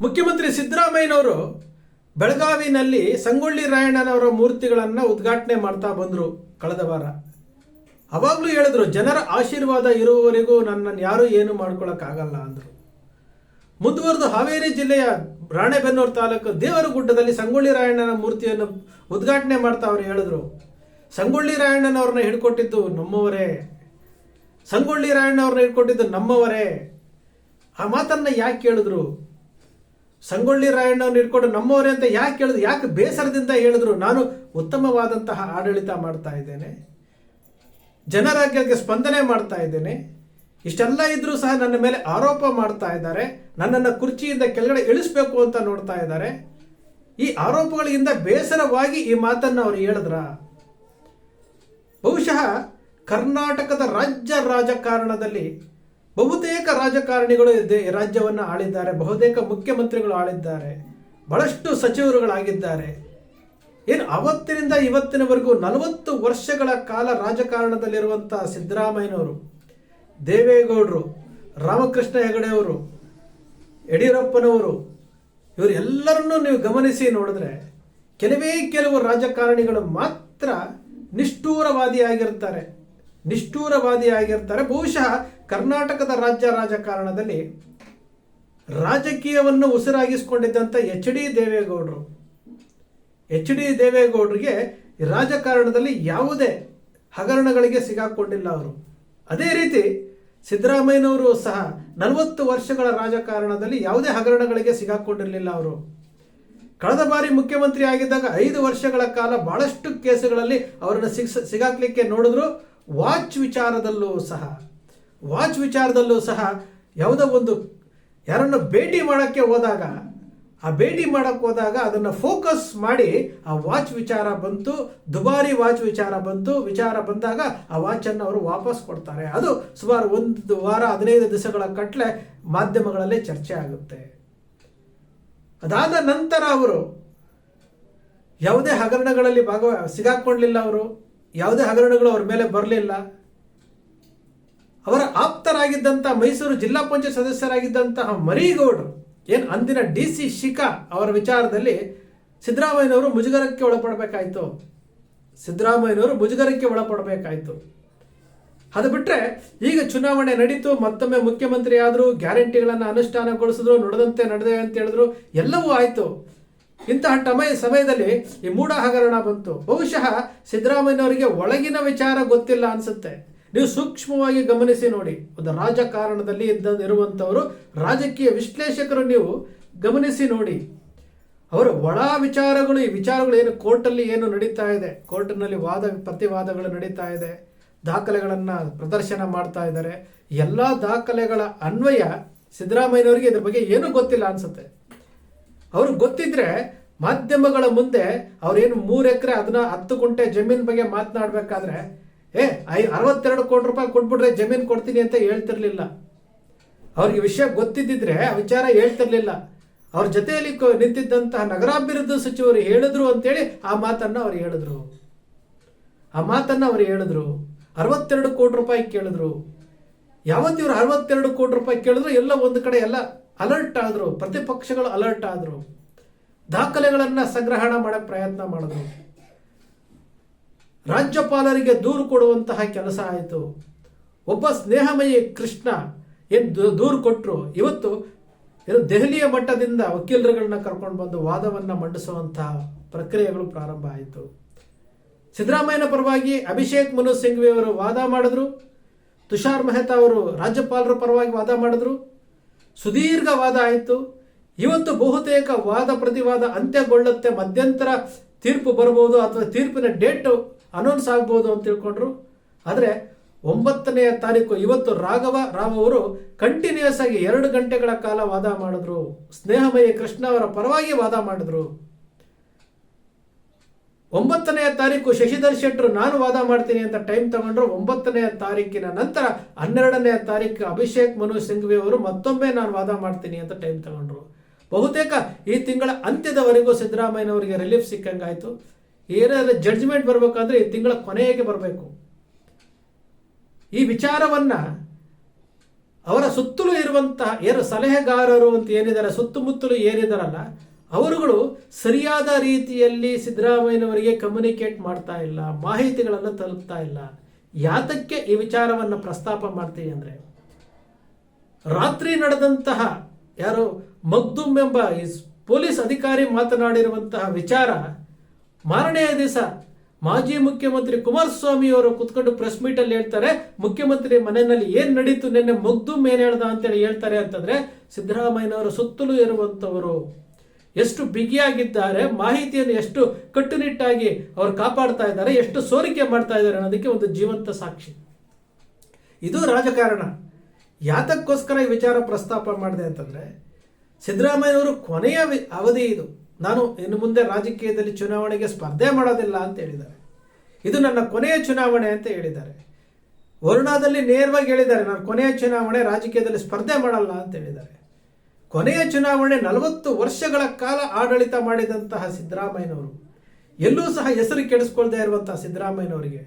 ಮುಖ್ಯಮಂತ್ರಿ ಸಿದ್ದರಾಮಯ್ಯನವರು ಬೆಳಗಾವಿನಲ್ಲಿ ಸಂಗೊಳ್ಳಿ ರಾಯಣ್ಣನವರ ಮೂರ್ತಿಗಳನ್ನು ಉದ್ಘಾಟನೆ ಮಾಡ್ತಾ ಬಂದರು ಕಳೆದ ವಾರ. ಅವಾಗಲೂ ಹೇಳಿದ್ರು, ಜನರ ಆಶೀರ್ವಾದ ಇರುವವರೆಗೂ ನನ್ನನ್ನು ಯಾರೂ ಏನು ಮಾಡ್ಕೊಳ್ಳೋಕ್ಕಾಗಲ್ಲ ಅಂದರು. ಮುಂದುವರೆದು ಹಾವೇರಿ ಜಿಲ್ಲೆಯ ರಾಣೆಬೆನ್ನೂರು ತಾಲೂಕು ದೇವರಗುಡ್ಡದಲ್ಲಿ ಸಂಗೊಳ್ಳಿ ರಾಯಣ್ಣನ ಮೂರ್ತಿಯನ್ನು ಉದ್ಘಾಟನೆ ಮಾಡ್ತಾ ಅವರು ಹೇಳಿದ್ರು. ಸಂಗೊಳ್ಳಿ ರಾಯಣ್ಣನವ್ರನ್ನ ಹಿಡ್ಕೊಟ್ಟಿದ್ದು ನಮ್ಮವರೇ. ಸಂಗೊಳ್ಳಿ ರಾಯಣ್ಣವ್ರನ್ನ ಹಿಡ್ಕೊಟ್ಟಿದ್ದು ನಮ್ಮವರೇ. ಆ ಮಾತನ್ನು ಯಾಕೆ ಕೇಳಿದ್ರು? ಸಂಗೊಳ್ಳಿ ರಾಯಣ್ಣವ್ರನ್ನ ಇಟ್ಕೊಂಡು ನಮ್ಮವರೇ ಅಂತ ಯಾಕೆ ಹೇಳಿದ್ರು ಯಾಕೆ ಬೇಸರದಿಂದ ಹೇಳಿದ್ರು? ನಾನು ಉತ್ತಮವಾದಂತಹ ಆಡಳಿತ ಮಾಡ್ತಾ ಇದ್ದೇನೆ. ಜನರಾಜ್ಯಕ್ಕೆ ಸ್ಪಂದನೆ ಮಾಡ್ತಾ ಇದ್ದೇನೆ. ಇಷ್ಟೆಲ್ಲ ಇದ್ರೂ ಸಹ ನನ್ನ ಮೇಲೆ ಆರೋಪ ಮಾಡ್ತಾ ಇದ್ದಾರೆ. ನನ್ನನ್ನು ಕುರ್ಚಿಯಿಂದ ಕೆಳಗಡೆ ಇಳಿಸ್ಬೇಕು ಅಂತ ನೋಡ್ತಾ ಇದ್ದಾರೆ. ಈ ಆರೋಪಗಳಿಂದ ಬೇಸರವಾಗಿ ಈ ಮಾತನ್ನು ಅವರು ಹೇಳಿದ್ರ? ಬಹುಶಃ ಕರ್ನಾಟಕದ ರಾಜ್ಯ ರಾಜಕಾರಣದಲ್ಲಿ ಬಹುತೇಕ ರಾಜಕಾರಣಿಗಳು ರಾಜ್ಯವನ್ನು ಆಳಿದ್ದಾರೆ, ಬಹುತೇಕ ಮುಖ್ಯಮಂತ್ರಿಗಳು ಆಳಿದ್ದಾರೆ, ಬಹಳಷ್ಟು ಸಚಿವರುಗಳಾಗಿದ್ದಾರೆ. ಏನು ಅವತ್ತಿನಿಂದ ಇವತ್ತಿನವರೆಗೂ ನಲವತ್ತು ವರ್ಷಗಳ ಕಾಲ ರಾಜಕಾರಣದಲ್ಲಿರುವಂಥ ಸಿದ್ದರಾಮಯ್ಯನವರು, ದೇವೇಗೌಡರು, ರಾಮಕೃಷ್ಣ ಹೆಗಡೆಯವರು ಯಡಿಯೂರಪ್ಪನವರು ಇವರೆಲ್ಲರನ್ನೂ ನೀವು ಗಮನಿಸಿ ನೋಡಿದ್ರೆ ಕೆಲವೇ ಕೆಲವು ರಾಜಕಾರಣಿಗಳು ಮಾತ್ರ ನಿಷ್ಠೂರವಾದಿಯಾಗಿರ್ತಾರೆ. ನಿಷ್ಠೂರವಾದಿಯಾಗಿರ್ತಾರೆ. ಬಹುಶಃ ಕರ್ನಾಟಕದ ರಾಜ್ಯ ರಾಜಕಾರಣದಲ್ಲಿ ರಾಜಕೀಯವನ್ನು ಉಸಿರಾಗಿಸಿಕೊಂಡಿದ್ದಂಥ ಎಚ್ ಡಿ ದೇವೇಗೌಡರು. ಎಚ್ ಡಿ ದೇವೇಗೌಡರಿಗೆ ರಾಜಕಾರಣದಲ್ಲಿ ಯಾವುದೇ ಹಗರಣಗಳಿಗೆ ಸಿಗಾಕೊಂಡಿಲ್ಲ ಅವರು. ಅದೇ ರೀತಿ ಸಿದ್ದರಾಮಯ್ಯನವರು ಸಹ ನಲವತ್ತು ವರ್ಷಗಳ ರಾಜಕಾರಣದಲ್ಲಿ ಯಾವುದೇ ಹಗರಣಗಳಿಗೆ ಸಿಗಾಕೊಂಡಿರಲಿಲ್ಲ ಅವರು. ಕಳೆದ ಬಾರಿ ಮುಖ್ಯಮಂತ್ರಿ ಆಗಿದ್ದಾಗ ಐದು ವರ್ಷಗಳ ಕಾಲ ಬಹಳಷ್ಟು ಕೇಸುಗಳಲ್ಲಿ ಅವರನ್ನು ಸಿಗ್ಸ, ಸಿಗಾಕ್ಲಿಕ್ಕೆ ನೋಡಿದ್ರು. ವಾಚ್ ವಿಚಾರದಲ್ಲೂ ಸಹ, ವಾಚ್ ವಿಚಾರದಲ್ಲೂ ಸಹ ಯಾವುದೋ ಒಂದು ಯಾರನ್ನು ಭೇಟಿ ಮಾಡೋಕ್ಕೆ ಹೋದಾಗ, ಆ ಭೇಟಿ ಮಾಡೋಕ್ಕೆ ಹೋದಾಗ ಅದನ್ನು ಫೋಕಸ್ ಮಾಡಿ ಆ ವಾಚ್ ವಿಚಾರ ಬಂತು, ದುಬಾರಿ ವಾಚ್ ವಿಚಾರ ಬಂತು, ವಿಚಾರ ಬಂದಾಗ ಆ ವಾಚನ್ನು ಅವರು ವಾಪಸ್ ಕೊಡ್ತಾರೆ. ಅದು ಸುಮಾರು ಒಂದು ವಾರ, ಹದಿನೈದು ದಿವಸಗಳ ಕಟ್ಲೆ ಮಾಧ್ಯಮಗಳಲ್ಲಿ ಚರ್ಚೆ ಆಗುತ್ತೆ. ಅದಾದ ನಂತರ ಅವರು ಯಾವುದೇ ಹಗರಣಗಳಲ್ಲಿ ಭಾಗವ ಸಿಗಾಕೊಳ್ಳಿಲ್ಲ ಅವರು. ಯಾವುದೇ ಹಗರಣಗಳು ಅವ್ರ ಮೇಲೆ ಬರಲಿಲ್ಲ. ಅವರ ಆಪ್ತರಾಗಿದ್ದಂಥ ಮೈಸೂರು ಜಿಲ್ಲಾ ಪಂಚಾಯತ್ ಸದಸ್ಯರಾಗಿದ್ದಂತಹ ಮರೀಗೌಡರು, ಏನು ಅಂದಿನ ಡಿ ಸಿ ಶಿಖಾ ಅವರ ವಿಚಾರದಲ್ಲಿ ಸಿದ್ದರಾಮಯ್ಯನವರು ಮುಜುಗರಕ್ಕೆ ಒಳಪಡಬೇಕಾಯಿತು. ಸಿದ್ದರಾಮಯ್ಯನವರು ಮುಜುಗರಕ್ಕೆ ಒಳಪಡಬೇಕಾಯ್ತು. ಅದು ಬಿಟ್ಟರೆ ಈಗ ಚುನಾವಣೆ ನಡೀತು, ಮತ್ತೊಮ್ಮೆ ಮುಖ್ಯಮಂತ್ರಿ ಆದರೂ ಗ್ಯಾರಂಟಿಗಳನ್ನು ಅನುಷ್ಠಾನಗೊಳಿಸಿದ್ರು, ನಡೆದಂತೆ ನಡೆದೇ ಅಂತ ಹೇಳಿದ್ರು, ಎಲ್ಲವೂ ಆಯಿತು. ಇಂತಹ ಟಮಯ ಸಮಯದಲ್ಲಿ ಈ ಮೂಢ ಹಗರಣ ಬಂತು. ಬಹುಶಃ ಸಿದ್ದರಾಮಯ್ಯನವರಿಗೆ ಒಳಗಿನ ವಿಚಾರ ಗೊತ್ತಿಲ್ಲ ಅನ್ಸುತ್ತೆ. ನೀವು ಸೂಕ್ಷ್ಮವಾಗಿ ಗಮನಿಸಿ ನೋಡಿ. ಒಂದು ರಾಜಕಾರಣದಲ್ಲಿ ಇದ್ದ ಇರುವಂಥವರು ರಾಜಕೀಯ ವಿಶ್ಲೇಷಕರು ನೀವು ಗಮನಿಸಿ ನೋಡಿ. ಅವರ ಒಳ ವಿಚಾರಗಳು, ಈ ವಿಚಾರಗಳು ಏನು ಕೋರ್ಟಲ್ಲಿ ಏನು ನಡೀತಾ ಇದೆ? ಕೋರ್ಟ್ನಲ್ಲಿ ವಾದ, ಪ್ರತಿವಾದಗಳು ನಡೀತಾ ಇದೆ. ದಾಖಲೆಗಳನ್ನು ಪ್ರದರ್ಶನ ಮಾಡ್ತಾ ಇದ್ದಾರೆ. ಎಲ್ಲ ದಾಖಲೆಗಳ ಅನ್ವಯ ಸಿದ್ದರಾಮಯ್ಯನವರಿಗೆ ಇದ್ರ ಬಗ್ಗೆ ಏನೂ ಗೊತ್ತಿಲ್ಲ ಅನ್ಸುತ್ತೆ. ಅವ್ರಿಗೆ ಗೊತ್ತಿದ್ರೆ ಮಾಧ್ಯಮಗಳ ಮುಂದೆ ಅವ್ರೇನು ಮೂರು ಎಕರೆ ಅದನ್ನ ಹತ್ತು ಗುಂಟೆ ಜಮೀನ್ ಬಗ್ಗೆ ಮಾತನಾಡಬೇಕಾದ್ರೆ, ಏ, ಐ, ಅರವತ್ತೆರಡು ಕೋಟಿ ರೂಪಾಯಿ ಕೊಟ್ಬಿಟ್ರೆ ಜಮೀನು ಕೊಡ್ತೀನಿ ಅಂತ ಹೇಳ್ತಿರ್ಲಿಲ್ಲ. ಅವ್ರಿಗೆ ವಿಷಯ ಗೊತ್ತಿದ್ದಿದ್ರೆ ಆ ವಿಚಾರ ಹೇಳ್ತಿರ್ಲಿಲ್ಲ. ಅವ್ರ ಜೊತೆಯಲ್ಲಿ ನಿಂತಿದ್ದಂತಹ ನಗರಾಭಿವೃದ್ಧಿ ಸಚಿವರು ಹೇಳಿದ್ರು ಅಂತೇಳಿ ಆ ಮಾತನ್ನ ಅವ್ರು ಹೇಳಿದ್ರು. ಆ ಮಾತನ್ನ ಅವ್ರು ಹೇಳಿದ್ರು. ಅರವತ್ತೆರಡು ಕೋಟಿ ರೂಪಾಯಿ ಕೇಳಿದ್ರು. ಯಾವತ್ತಿವ್ರು ಅರವತ್ತೆರಡು ಕೋಟಿ ರೂಪಾಯಿ ಕೇಳಿದ್ರು, ಎಲ್ಲ ಒಂದು ಕಡೆ ಎಲ್ಲ ಅಲರ್ಟ್ ಆದರು, ಪ್ರತಿಪಕ್ಷಗಳು ಅಲರ್ಟ್ ಆದರು, ದಾಖಲೆಗಳನ್ನು ಸಂಗ್ರಹಣ ಮಾಡಕ್ ಪ್ರಯತ್ನ ಮಾಡಿದ್ರು. ರಾಜ್ಯಪಾಲರಿಗೆ ದೂರು ಕೊಡುವಂತಹ ಕೆಲಸ ಆಯಿತು. ಒಬ್ಬ ಸ್ನೇಹಮಯಿ ಕೃಷ್ಣ ಏನು ದೂರು ಕೊಟ್ಟರು ಇವತ್ತು ಏನು ದೆಹಲಿಯ ಮಟ್ಟದಿಂದ ವಕೀಲರುಗಳನ್ನ ಕರ್ಕೊಂಡು ಬಂದು ವಾದವನ್ನು ಮಂಡಿಸುವಂತಹ ಪ್ರಕ್ರಿಯೆಗಳು ಪ್ರಾರಂಭ ಆಯಿತು. ಸಿದ್ದರಾಮಯ್ಯನ ಪರವಾಗಿ ಅಭಿಷೇಕ್ ಮನು ಸಿಂಘ್ವಿ ಅವರು ವಾದ ಮಾಡಿದ್ರು. ತುಷಾರ್ ಮೆಹ್ತಾ ಅವರು ರಾಜ್ಯಪಾಲರ ಪರವಾಗಿ ವಾದ ಮಾಡಿದ್ರು. ಸುದೀರ್ಘ ವಾದ ಆಯಿತು. ಇವತ್ತು ಬಹುತೇಕ ವಾದ ಪ್ರತಿವಾದ ಅಂತ್ಯಗೊಳ್ಳುತ್ತೆ. ಮಧ್ಯಂತರ ತೀರ್ಪು ಬರಬಹುದು ಅಥವಾ ತೀರ್ಪಿನ ಡೇಟ್ ಅನೌನ್ಸ್ ಆಗ್ಬೋದು ಅಂತ ತಿಳ್ಕೊಂಡ್ರು. ಆದರೆ ಒಂಬತ್ತನೆಯ ತಾರೀಕು ಇವತ್ತು ರಾಘವ ರಾವ್ ಅವರು ಕಂಟಿನ್ಯೂಸ್ ಆಗಿ ಎರಡು ಗಂಟೆಗಳ ಕಾಲ ವಾದ ಮಾಡಿದ್ರು. ಸ್ನೇಹಮಯಿ ಕೃಷ್ಣ ಅವರ ಪರವಾಗಿ ವಾದ ಮಾಡಿದ್ರು. ಒಂಬತ್ತನೆಯ ತಾರೀಕು ಶಶಿಧರ್ ಶೆಟ್ಟರು ನಾನು ವಾದ ಮಾಡ್ತೀನಿ ಅಂತ ಟೈಮ್ ತಗೊಂಡ್ರು ಒಂಬತ್ತನೆಯ ತಾರೀಕಿನ ನಂತರ ಹನ್ನೆರಡನೆಯ ತಾರೀಕು ಅಭಿಷೇಕ್ ಮನು ಸಿಂಘ್ವಿ ಅವರು ಮತ್ತೊಮ್ಮೆ ನಾನು ವಾದ ಮಾಡ್ತೀನಿ ಅಂತ ಟೈಮ್ ತಗೊಂಡ್ರು. ಬಹುತೇಕ ಈ ತಿಂಗಳ ಅಂತ್ಯದವರೆಗೂ ಸಿದ್ದರಾಮಯ್ಯನವರಿಗೆ ರಿಲೀಫ್ ಸಿಕ್ಕಂಗಾಯಿತು. ಏನಾದರೂ ಜಡ್ಜ್ಮೆಂಟ್ ಬರಬೇಕಂದ್ರೆ ಈ ತಿಂಗಳ ಕೊನೆಗೆ ಬರಬೇಕು. ಈ ವಿಚಾರವನ್ನ ಅವರ ಸುತ್ತಲೂ ಇರುವಂತಹ ಏನು ಸಲಹೆಗಾರರು ಅಂತ ಏನಿದ್ದಾರೆ, ಸುತ್ತಮುತ್ತಲೂ ಏನಿದಾರಲ್ಲ ಅವರುಗಳು ಸರಿಯಾದ ರೀತಿಯಲ್ಲಿ ಸಿದ್ದರಾಮಯ್ಯನವರಿಗೆ ಕಮ್ಯುನಿಕೇಟ್ ಮಾಡ್ತಾ ಇಲ್ಲ, ಮಾಹಿತಿಗಳನ್ನು ತಲುಪ್ತಾ ಇಲ್ಲ. ಯಾತಕ್ಕೆ ಈ ವಿಚಾರವನ್ನು ಪ್ರಸ್ತಾಪ ಮಾಡ್ತೀವಿ ಅಂದರೆ, ರಾತ್ರಿ ನಡೆದಂತಹ ಯಾರು ಮಗ್ದುಮ್ ಎಂಬ ಈ ಪೊಲೀಸ್ ಅಧಿಕಾರಿ ಮಾತನಾಡಿರುವಂತಹ ವಿಚಾರ ಮಾರನೆಯ ದಿವಸ ಮಾಜಿ ಮುಖ್ಯಮಂತ್ರಿ ಕುಮಾರಸ್ವಾಮಿ ಅವರು ಕುತ್ಕೊಂಡು ಪ್ರೆಸ್ ಮೀಟ್ ಅಲ್ಲಿ ಹೇಳ್ತಾರೆ, ಮುಖ್ಯಮಂತ್ರಿ ಮನೆಯಲ್ಲಿ ಏನ್ ನಡೀತು, ನಿನ್ನೆ ಮಗ್ದುಮ್ ಏನ್ ಹೇಳ್ದ ಅಂತೇಳಿ ಹೇಳ್ತಾರೆ ಅಂತಂದ್ರೆ, ಸಿದ್ದರಾಮಯ್ಯನವರ ಸುತ್ತಲೂ ಇರುವಂತವರು ಎಷ್ಟು ಬಿಗಿಯಾಗಿದ್ದಾರೆ, ಮಾಹಿತಿಯನ್ನು ಎಷ್ಟು ಕಟ್ಟುನಿಟ್ಟಾಗಿ ಅವರು ಕಾಪಾಡ್ತಾ ಇದ್ದಾರೆ, ಎಷ್ಟು ಸೋರಿಕೆ ಮಾಡ್ತಾ ಇದ್ದಾರೆ ಅನ್ನೋದಕ್ಕೆ ಒಂದು ಜೀವಂತ ಸಾಕ್ಷಿ. ಇದು ರಾಜಕಾರಣ. ಯಾತಕ್ಕೋಸ್ಕರ ಈ ವಿಚಾರ ಪ್ರಸ್ತಾಪ ಮಾಡಿದೆ ಅಂತಂದ್ರೆ, ಸಿದ್ದರಾಮಯ್ಯನವರು ಕೊನೆಯ ಅವಧಿ ಇದು. ನಾನು ಇನ್ನು ಮುಂದೆ ರಾಜಕೀಯದಲ್ಲಿ ಚುನಾವಣೆಗೆ ಸ್ಪರ್ಧೆ ಮಾಡೋದಿಲ್ಲ ಅಂತ ಹೇಳಿದ್ದಾರೆ. ಇದು ನನ್ನ ಕೊನೆಯ ಚುನಾವಣೆ ಅಂತ ಹೇಳಿದ್ದಾರೆ. ವರುಣಾದಲ್ಲಿ ನೇರವಾಗಿ ಹೇಳಿದ್ದಾರೆ, ನಾನು ಕೊನೆಯ ಚುನಾವಣೆ ರಾಜಕೀಯದಲ್ಲಿ ಸ್ಪರ್ಧೆ ಮಾಡಲ್ಲ ಅಂತ ಹೇಳಿದ್ದಾರೆ. ಕೊನೆಯ ಚುನಾವಣೆ ನಲವತ್ತು ವರ್ಷಗಳ ಕಾಲ ಆಡಳಿತ ಮಾಡಿದಂತಹ ಸಿದ್ದರಾಮಯ್ಯನವರು. ಎಲ್ಲೂ ಸಹ ಹೆಸರು ಕೆಡಿಸ್ಕೊಳ್ದೇ ಇರುವಂತಹ ಸಿದ್ದರಾಮಯ್ಯನವರಿಗೆ.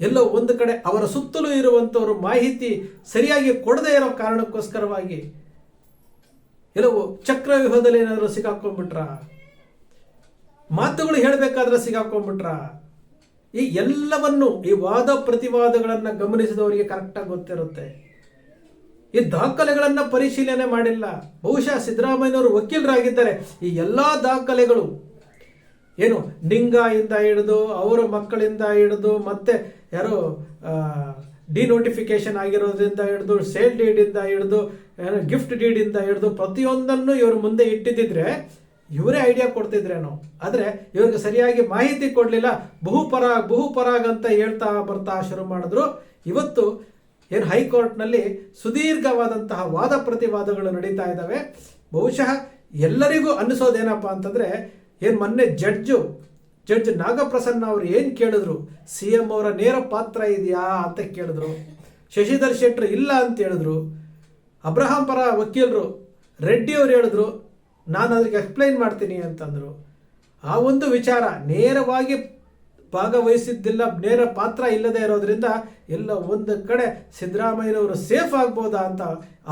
ಎಲ್ಲೋ ಒಂದು ಕಡೆ ಅವರ ಸುತ್ತಲೂ ಇರುವಂತವರು ಮಾಹಿತಿ ಸರಿಯಾಗಿ ಕೊಡದೇ ಇರೋ ಕಾರಣಕ್ಕೋಸ್ಕರವಾಗಿ ಎಲ್ಲೋ ಚಕ್ರವ್ಯೂಹದಲ್ಲಿ ಏನಾದರೂ ಸಿಗಾಕೊಂಡ್ಬಿಟ್ರ? ಮಾತುಗಳು ಹೇಳಬೇಕಾದ್ರೆ ಸಿಗಾಕೊಂಡ್ಬಿಟ್ರ? ಈ ಎಲ್ಲವನ್ನು ಈ ವಾದ ಪ್ರತಿವಾದಗಳನ್ನು ಗಮನಿಸಿದವರಿಗೆ ಕರೆಕ್ಟಾಗಿ ಗೊತ್ತಿರುತ್ತೆ. ಈ ದಾಖಲೆಗಳನ್ನು ಪರಿಶೀಲನೆ ಮಾಡಿಲ್ಲ. ಬಹುಶಃ ಸಿದ್ದರಾಮಯ್ಯನವರು ವಕೀಲರಾಗಿದ್ದಾರೆ. ಈ ಎಲ್ಲಾ ದಾಖಲೆಗಳು ಏನು ನಿಂಗಾಯಿಂದ ಹಿಡಿದು, ಅವರ ಮಕ್ಕಳಿಂದ ಹಿಡಿದು, ಮತ್ತೆ ಯಾರೋ ಡಿನೋಟಿಫಿಕೇಶನ್ ಆಗಿರೋದ್ರಿಂದ ಹಿಡಿದು, ಸೇಲ್ ಡೀಡಿಂದ ಹಿಡಿದು ಗಿಫ್ಟ್ ಡೀಡಿಂದ ಹಿಡಿದು ಪ್ರತಿಯೊಂದನ್ನು ಇವ್ರ ಮುಂದೆ ಇಟ್ಟಿದ್ದಿದ್ರೆ ಇವರೇ ಐಡಿಯಾ ಕೊಡ್ತಿದ್ರೇನೋ. ಆದರೆ ಇವ್ರಿಗೆ ಸರಿಯಾಗಿ ಮಾಹಿತಿ ಕೊಡಲಿಲ್ಲ. ಬಹುಪರಾಗ್ ಬಹುಪರಾಗ್ ಅಂತ ಹೇಳ್ತಾ ಬರ್ತಾ ಶುರು ಮಾಡಿದ್ರು. ಇವತ್ತು ಏನು ಹೈಕೋರ್ಟ್ನಲ್ಲಿ ಸುದೀರ್ಘವಾದಂತಹ ವಾದ ಪ್ರತಿವಾದಗಳು ನಡೀತಾ ಇದ್ದಾವೆ. ಬಹುಶಃ ಎಲ್ಲರಿಗೂ ಅನ್ನಿಸೋದೇನಪ್ಪ ಅಂತಂದ್ರೆ, ಏನು ಮೊನ್ನೆ ಜಡ್ಜು ಜಡ್ಜ್ ನಾಗಪ್ರಸನ್ನ ಅವರು ಏನು ಕೇಳಿದ್ರು? ಸಿ ಎಂ ಅವರ ನೇರ ಪಾತ್ರ ಇದೆಯಾ ಅಂತ ಕೇಳಿದ್ರು. ಶಶಿಧರ್ ಶೆಟ್ಟರ್ ಇಲ್ಲ ಅಂತ ಹೇಳಿದ್ರು. ಅಬ್ರಹಾಂ ಪರ ವಕೀಲರು, ರೆಡ್ಡಿ ಅವರು ಹೇಳಿದ್ರು, ನಾನು ಅದಕ್ಕೆ ಎಕ್ಸ್ಪ್ಲೈನ್ ಮಾಡ್ತೀನಿ ಅಂತಂದ್ರು. ಆ ಒಂದು ವಿಚಾರ ನೇರವಾಗಿ ಭಾಗವಹಿಸಿದ್ದಿಲ್ಲ, ನೇರ ಪಾತ್ರ ಇಲ್ಲದೆ ಇರೋದ್ರಿಂದ ಎಲ್ಲ ಒಂದು ಕಡೆ ಸಿದ್ದರಾಮಯ್ಯನವರು ಸೇಫ್ ಆಗ್ಬೋದಾ ಅಂತ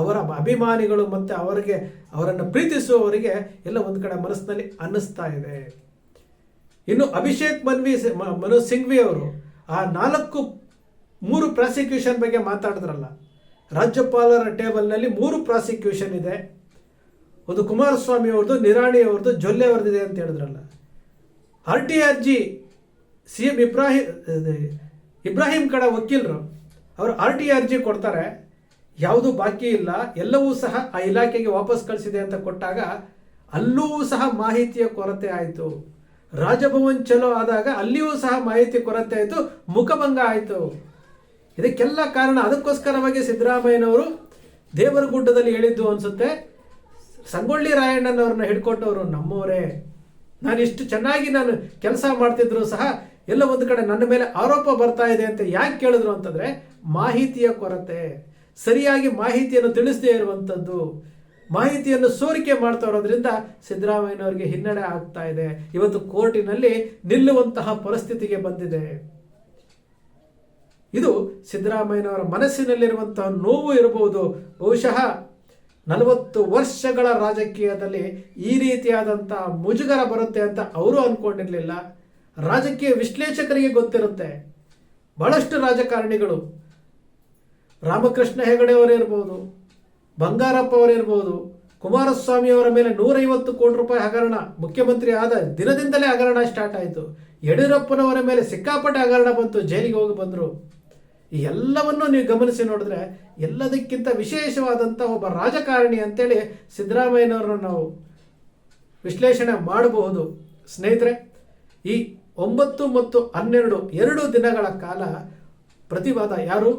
ಅವರ ಅಭಿಮಾನಿಗಳು ಮತ್ತು ಅವರಿಗೆ, ಅವರನ್ನು ಪ್ರೀತಿಸುವವರಿಗೆ ಎಲ್ಲ ಒಂದು ಕಡೆ ಮನಸ್ಸಿನಲ್ಲಿ ಅನ್ನಿಸ್ತಾ ಇದೆ. ಇನ್ನು ಅಭಿಷೇಕ್ ಮನ್ವಿ ಮನು ಸಿಂಘ್ವಿ ಅವರು ಆ ನಾಲ್ಕು, ಮೂರು ಪ್ರಾಸಿಕ್ಯೂಷನ್ ಬಗ್ಗೆ ಮಾತಾಡಿದ್ರಲ್ಲ. ರಾಜ್ಯಪಾಲರ ಟೇಬಲ್ನಲ್ಲಿ ಮೂರು ಪ್ರಾಸಿಕ್ಯೂಷನ್ ಇದೆ. ಒಂದು ಕುಮಾರಸ್ವಾಮಿ ಅವ್ರದ್ದು, ನಿರಾಣಿ ಅವ್ರದ್ದು, ಜೊಲ್ಲೆ ಅವ್ರದ್ದಿದೆ ಅಂತ ಹೇಳಿದ್ರಲ್ಲ. R T R G C M Ibrahim Ibrahim ಕಡ ವಕೀಲರು, ಅವರು ಆರ್ ಟಿ ಅರ್ಜಿ ಕೊಡ್ತಾರೆ, ಯಾವುದು ಬಾಕಿ ಇಲ್ಲ, ಎಲ್ಲವೂ ಸಹ ಆ ಇಲಾಖೆಗೆ ವಾಪಸ್ ಕಳಿಸಿದೆ ಅಂತ ಕೊಟ್ಟಾಗ ಅಲ್ಲೂ ಸಹ ಮಾಹಿತಿಯ ಕೊರತೆ ಆಯಿತು. ರಾಜಭವನ್ ಚಲೋ ಆದಾಗ ಅಲ್ಲಿಯೂ ಸಹ ಮಾಹಿತಿ ಕೊರತೆ ಆಯಿತು, ಮುಖಭಂಗ ಆಯಿತು. ಇದಕ್ಕೆಲ್ಲ ಕಾರಣ ಅದಕ್ಕೋಸ್ಕರವಾಗಿ ಸಿದ್ದರಾಮಯ್ಯನವರು ದೇವರಗುಡ್ಡದಲ್ಲಿ ಹೇಳಿದ್ದು ಅನಿಸುತ್ತೆ, ಸಂಗೊಳ್ಳಿ ರಾಯಣ್ಣನವ್ರನ್ನ ಹಿಡ್ಕೊಂಡವರು ನಮ್ಮವರೇ. ನಾನು ಇಷ್ಟು ಚೆನ್ನಾಗಿ ನಾನು ಕೆಲಸ ಮಾಡ್ತಿದ್ರು ಸಹ ಎಲ್ಲ ಒಂದು ಕಡೆ ನನ್ನ ಮೇಲೆ ಆರೋಪ ಬರ್ತಾ ಇದೆ ಅಂತ ಯಾಕೆ ಕೇಳಿದ್ರು ಅಂತಂದ್ರೆ ಮಾಹಿತಿಯ ಕೊರತೆ. ಸರಿಯಾಗಿ ಮಾಹಿತಿಯನ್ನು ತಿಳಿಸದೇ ಇರುವಂಥದ್ದು ಮಾಹಿತಿಯನ್ನು ಸೋರಿಕೆ ಮಾಡ್ತಾ ಇರೋದ್ರಿಂದ ಸಿದ್ದರಾಮಯ್ಯನವರಿಗೆ ಹಿನ್ನಡೆ ಆಗ್ತಾ ಇದೆ. ಇವತ್ತು ಕೋರ್ಟಿನಲ್ಲಿ ನಿಲ್ಲುವಂತಹ ಪರಿಸ್ಥಿತಿಗೆ ಬಂದಿದೆ. ಇದು ಸಿದ್ದರಾಮಯ್ಯನವರ ಮನಸ್ಸಿನಲ್ಲಿರುವಂತಹ ನೋವು ಇರಬಹುದು. ಬಹುಶಃ ನಲವತ್ತು ವರ್ಷಗಳ ರಾಜಕೀಯದಲ್ಲಿ ಈ ರೀತಿಯಾದಂತಹ ಮುಜುಗರ ಬರುತ್ತೆ ಅಂತ ಅವರು ಅನ್ಕೊಂಡಿರ್ಲಿಲ್ಲ. ರಾಜಕೀಯ ವಿಶ್ಲೇಷಕರಿಗೆ ಗೊತ್ತಿರುತ್ತೆ. ಬಹಳಷ್ಟು ರಾಜಕಾರಣಿಗಳು. ರಾಮಕೃಷ್ಣ ಹೆಗಡೆ ಅವರಿರ್ಬೋದು, ಬಂಗಾರಪ್ಪ ಅವರಿರ್ಬೋದು, ಕುಮಾರಸ್ವಾಮಿ ಅವರ ಮೇಲೆ ನೂರೈವತ್ತು ಕೋಟಿ ರೂಪಾಯಿ ಹಗರಣ, ಮುಖ್ಯಮಂತ್ರಿ ಆದ ದಿನದಿಂದಲೇ ಹಗರಣ ಸ್ಟಾರ್ಟ್ ಆಯಿತು. ಯಡಿಯೂರಪ್ಪನವರ ಮೇಲೆ ಸಿಕ್ಕಾಪಟ್ಟೆ ಹಗರಣ ಬಂತು, ಜೈಲಿಗೆ ಹೋಗಿ ಬಂದರು. ಈ ಎಲ್ಲವನ್ನು ನೀವು ಗಮನಿಸಿ ನೋಡಿದ್ರೆ ಎಲ್ಲದಕ್ಕಿಂತ ವಿಶೇಷವಾದಂಥ ಒಬ್ಬ ರಾಜಕಾರಣಿ ಅಂತೇಳಿ ಸಿದ್ದರಾಮಯ್ಯನವರನ್ನು ನಾವು ವಿಶ್ಲೇಷಣೆ ಮಾಡಬಹುದು. ಸ್ನೇಹಿತರೆ, ಈ ಒಂಬತ್ತು ಮತ್ತು ಹನ್ನೆರಡು, ಎರಡು ದಿನಗಳ ಕಾಲ ಪ್ರತಿವಾದ ಯಾರು?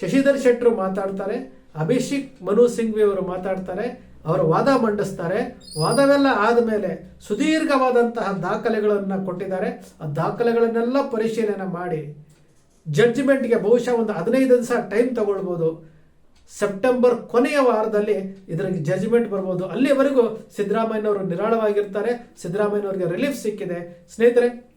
ಶಶಿಧರ್ ಶೆಟ್ಟರು ಮಾತಾಡ್ತಾರೆ, ಅಭಿಷೇಕ್ ಮನು ಸಿಂಘ್ವಿ ಅವರು ಮಾತಾಡ್ತಾರೆ, ಅವರು ವಾದ ಮಂಡಿಸ್ತಾರೆ. ವಾದವೆಲ್ಲ ಆದಮೇಲೆ ಸುದೀರ್ಘವಾದಂತಹ ದಾಖಲೆಗಳನ್ನು ಕೊಟ್ಟಿದ್ದಾರೆ. ಆ ದಾಖಲೆಗಳನ್ನೆಲ್ಲ ಪರಿಶೀಲನೆ ಮಾಡಿ ಜಡ್ಜ್ಮೆಂಟ್ಗೆ ಬಹುಶಃ ಒಂದು ಹದಿನೈದು ದಿವಸ ಟೈಮ್ ತಗೊಳ್ಬೋದು. ಸೆಪ್ಟೆಂಬರ್ ಕೊನೆಯ ವಾರದಲ್ಲಿ ಇದರ ಜಡ್ಜ್ಮೆಂಟ್ ಬರ್ಬೋದು. ಅಲ್ಲಿವರೆಗೂ ಸಿದ್ದರಾಮಯ್ಯನವರು ನಿರಾಳವಾಗಿರ್ತಾರೆ. ಸಿದ್ದರಾಮಯ್ಯನವ್ರಿಗೆ ರಿಲೀಫ್ ಸಿಕ್ಕಿದೆ. ಸ್ನೇಹಿತರೆ